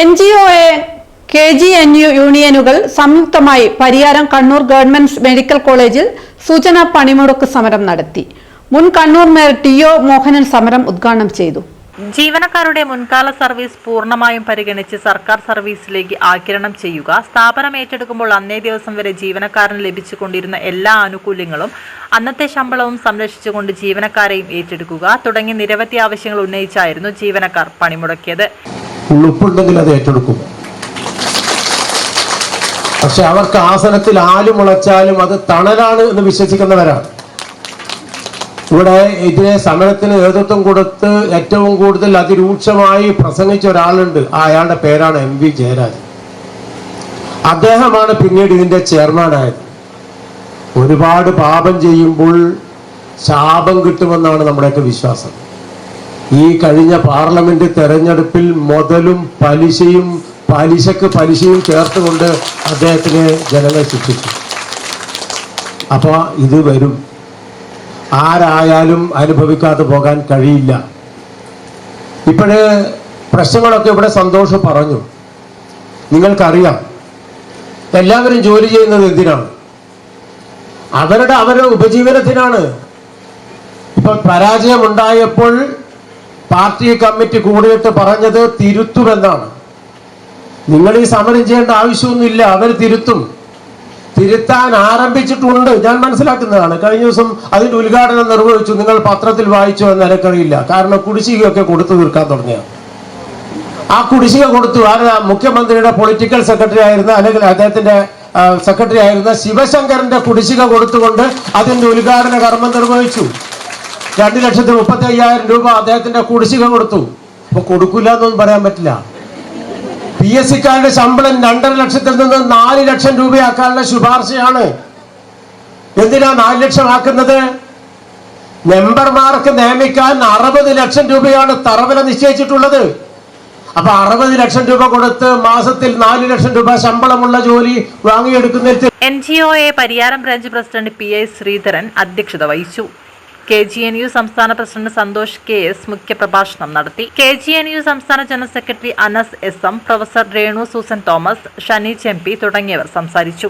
N G O A K G N U യൂണിയനുകൾ സംയുക്തമായി Pariyaram Kannur government medical കോളേജിൽ സൂചന പണിമുടക്ക് സമരം നടത്തി. മുൻ Kannur mayor T O Mohanan സമരം ഉദ്ഘാടനം ചെയ്തു. ജീവനക്കാരുടെ മുൻകാല സർവീസ് പൂർണമായും പരിഗണിച്ച് സർക്കാർ സർവീസിലേക്ക് ആകിരണം ചെയ്യുക സ്ഥാപനം ഏറ്റെടുക്കുമ്പോൾ അന്നേ ദിവസം വരെ ജീവനക്കാരന് ലഭിച്ചുകൊണ്ടിരുന്ന എല്ലാ ആനുകൂല്യങ്ങളും അന്നത്തെ ശമ്പളവും സംരക്ഷിച്ചുകൊണ്ട് ജീവനക്കാരെയും ഏറ്റെടുക്കുക തുടങ്ങി നിരവധി ആവശ്യങ്ങൾ ഉന്നയിച്ചായിരുന്നു ജീവനക്കാർ പണിമുടക്കിയത്. ഉളുപ്പുണ്ടെങ്കിൽ അത് ഏറ്റെടുക്കും. പക്ഷെ അവർക്ക് ആസനത്തിൽ ആൽ മുളച്ചാലും അത് തണലാണ് എന്ന് വിശ്വസിക്കുന്നവരാണ്. ഇവിടെ ഇതിനെ സമരത്തിന് നേതൃത്വം കൊടുത്ത് ഏറ്റവും കൂടുതൽ അതിരൂക്ഷമായി പ്രസംഗിച്ച ഒരാളുണ്ട്. അയാളുടെ പേരാണ് എം വി ജയരാജൻ. അദ്ദേഹമാണ് പിന്നീട് ഇതിന്റെ ചെയർമാനായത് ഒരുപാട് പാപം ചെയ്യുമ്പോൾ ശാപം കിട്ടുമെന്നാണ് നമ്മുടെയൊക്കെ വിശ്വാസം. ഈ കഴിഞ്ഞ പാർലമെന്റ് തെരഞ്ഞെടുപ്പിൽ മുതലും പലിശയും പലിശക്ക് പലിശയും ചേർത്തുകൊണ്ട് അദ്ദേഹത്തിന് ജനങ്ങൾ ശിക്ഷിച്ചു. അപ്പോൾ ഇത് വരും. ആരായാലും അനുഭവിക്കാതെ പോകാൻ കഴിയില്ല. ഇപ്പോഴ് പ്രശ്നങ്ങളൊക്കെ ഇവിടെ സന്തോഷം പറഞ്ഞു. നിങ്ങൾക്കറിയാം എല്ലാവരും ജോലി ചെയ്യുന്നത് എന്തിനാണ്? അവരുടെ അവരുടെ ഉപജീവനത്തിനാണ്. ഇപ്പം പരാജയമുണ്ടായപ്പോൾ പാർട്ടി കമ്മിറ്റി കൂടിയിട്ട് പറഞ്ഞത് തിരുത്തുമെന്നാണ് നിങ്ങൾ ഈ സമരം ചെയ്യേണ്ട ആവശ്യമൊന്നുമില്ല അവർ തിരുത്തും. തിരുത്താൻ ആരംഭിച്ചിട്ടുണ്ട്. ഞാൻ മനസ്സിലാക്കുന്നതാണ്. കഴിഞ്ഞ ദിവസം അതിന്റെ ഉദ്ഘാടനം നിർവഹിച്ചു. നിങ്ങൾ പത്രത്തിൽ വായിച്ചോ എന്ന് എനിക്കറിയില്ല. കാരണം കുടിശ്ശികയൊക്കെ കൊടുത്തു തീർക്കാൻ തുടങ്ങിയ ആ കുടിശ്ശിക കൊടുത്തു. ആരാ? മുഖ്യമന്ത്രിയുടെ പൊളിറ്റിക്കൽ സെക്രട്ടറി ആയിരുന്ന അല്ലെങ്കിൽ അദ്ദേഹത്തിന്റെ സെക്രട്ടറി ആയിരുന്ന ശിവശങ്കറിന്റെ കുടിശ്ശിക കൊടുത്തുകൊണ്ട് അതിന്റെ ഉദ്ഘാടന കർമ്മം നിർവഹിച്ചു. രണ്ട് ലക്ഷത്തി മുപ്പത്തി അയ്യായിരം രൂപ അദ്ദേഹത്തിന്റെ കുടിശ്ശിക കൊടുത്തു. അപ്പൊ കൊടുക്കില്ല എന്നൊന്നും പറയാൻ പറ്റില്ല. പി എസ് സിക്കാരുടെ ശമ്പളം രണ്ടര ലക്ഷത്തിൽ നിന്ന് നാല് ലക്ഷം രൂപയാക്കാനുള്ള ശുപാർശയാണ്. എന്തിനാ നാല് ലക്ഷം ആക്കുന്നത്? മെമ്പർമാർക്ക് നിയമിക്കാൻ അറുപത് ലക്ഷം രൂപയാണ് തറവില നിശ്ചയിച്ചിട്ടുള്ളത്. അപ്പൊ അറുപത് ലക്ഷം രൂപ കൊടുത്ത് മാസത്തിൽ നാല് ലക്ഷം രൂപ ശമ്പളമുള്ള ജോലി വാങ്ങിയെടുക്കുന്ന N G O A Pariyaram branch president P I Sreedharan അധ്യക്ഷത വഹിച്ചു. കെ ജി എൻ യു സംസ്ഥാന പ്രസിഡന്റ് സന്തോഷ് കെ എസ് മുഖ്യപ്രഭാഷണം നടത്തി. കെ ജി എൻ യു സംസ്ഥാന general secretary Anas S M professor Renu Susan Thomas Shani Chembi തുടങ്ങിയവർ സംസാരിച്ചു.